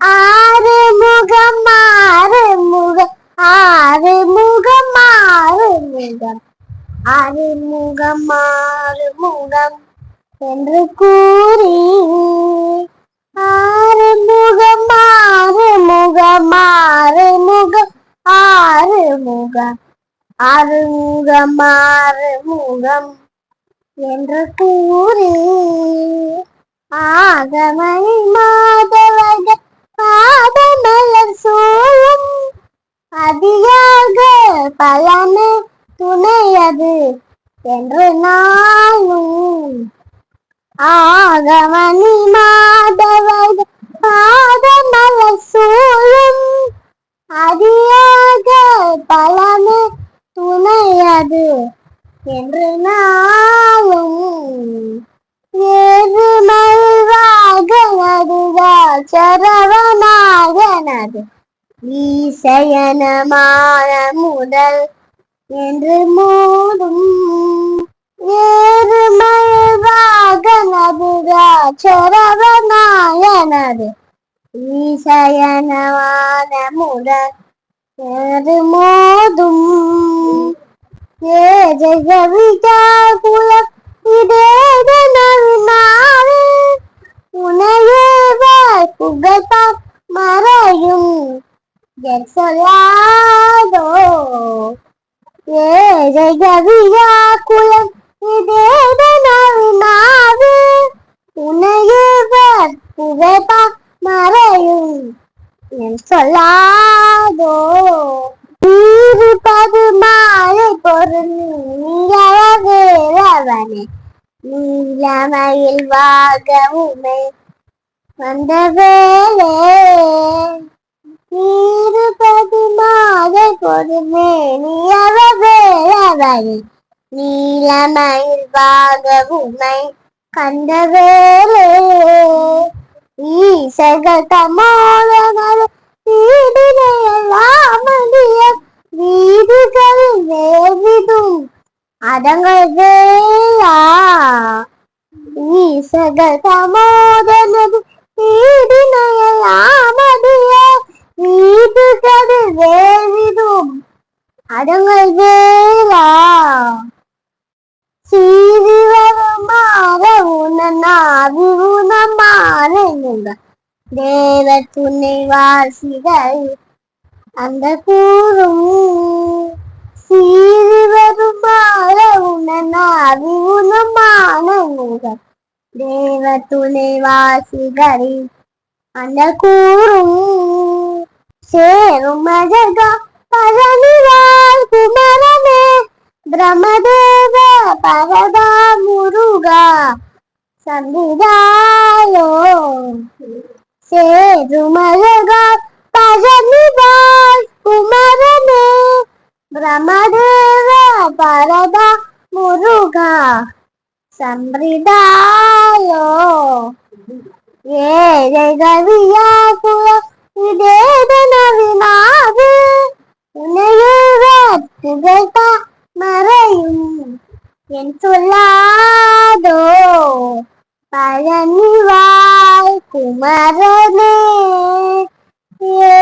ஆறு முகம் ஆறு முகம் ஆறு முகம் ஆறு முகம். ஆறு முகம் ஆறு முகம் என்று கூறி. ஆறு முகம் ஆறு முகம் ஆறு முகம் ஆறு முகம். ஆறு முகம் ஆறு முகம் என்று கூறி. ஆகமணி மா அழகான துணை அது என்று நாளும் ஆகமணி மாதவக பாதமலர் சூழும் அதியாக பலன துணை அது என்று நாளும் ஏது மல்வாகனதுதா சரவணாகனது. ஈசயனமான முதல் என்று மூடும் ஏறு ஈசயனவான சரவணாகனது ஈசயனமான முதல் என்று மோதும் ஏ ஜெகவிகா குலம் இதேதனாறு உனையேவ புகழ்பார் மறையும் என் சொல்லாதோ ஏழை கவியா குலம் இதேதனாறு உனையவர் புகைப்பா மறையும் என் சொல்லாதோ இருப்பது மாலை பொருள் நீரவேரவனே நீலமையில் வாகவுமே வந்த வேலே இருப்பது மாலை பொருள் நீளவே வரி நீலமயில் வாக உமை கண்டவேலே ஈசகல் தமோதனது வீடினையெல்லாமதிய வீடுகள் வேவிதும் அடங்கள் வேளா. ஈசகல் தமோதனது சீறி வருமாற உணனாவி உணமாற தேவ துணை வாசிகள் அந்த கூறும் சீறி வருமாற உணனாவி உணமான முகம் தேவ துணை வாசிகள் அந்த கூறும் சேரும் அழகா பழனிவாள் குமரனே பிரமதேவ పరదా మురుగా సంధిదాలో సేరుమలగా పరమిదా కుమరమే బ్రహ్మదేవ పరద మురుగా సంప్రదాయో ఏ రవియాకుల విదేదన వినాది ఉనయురత్తుగట మరయు புகழ்த்தா மறையும் என் சொல்லாதோ பழனிவாய் குமரனே ஏ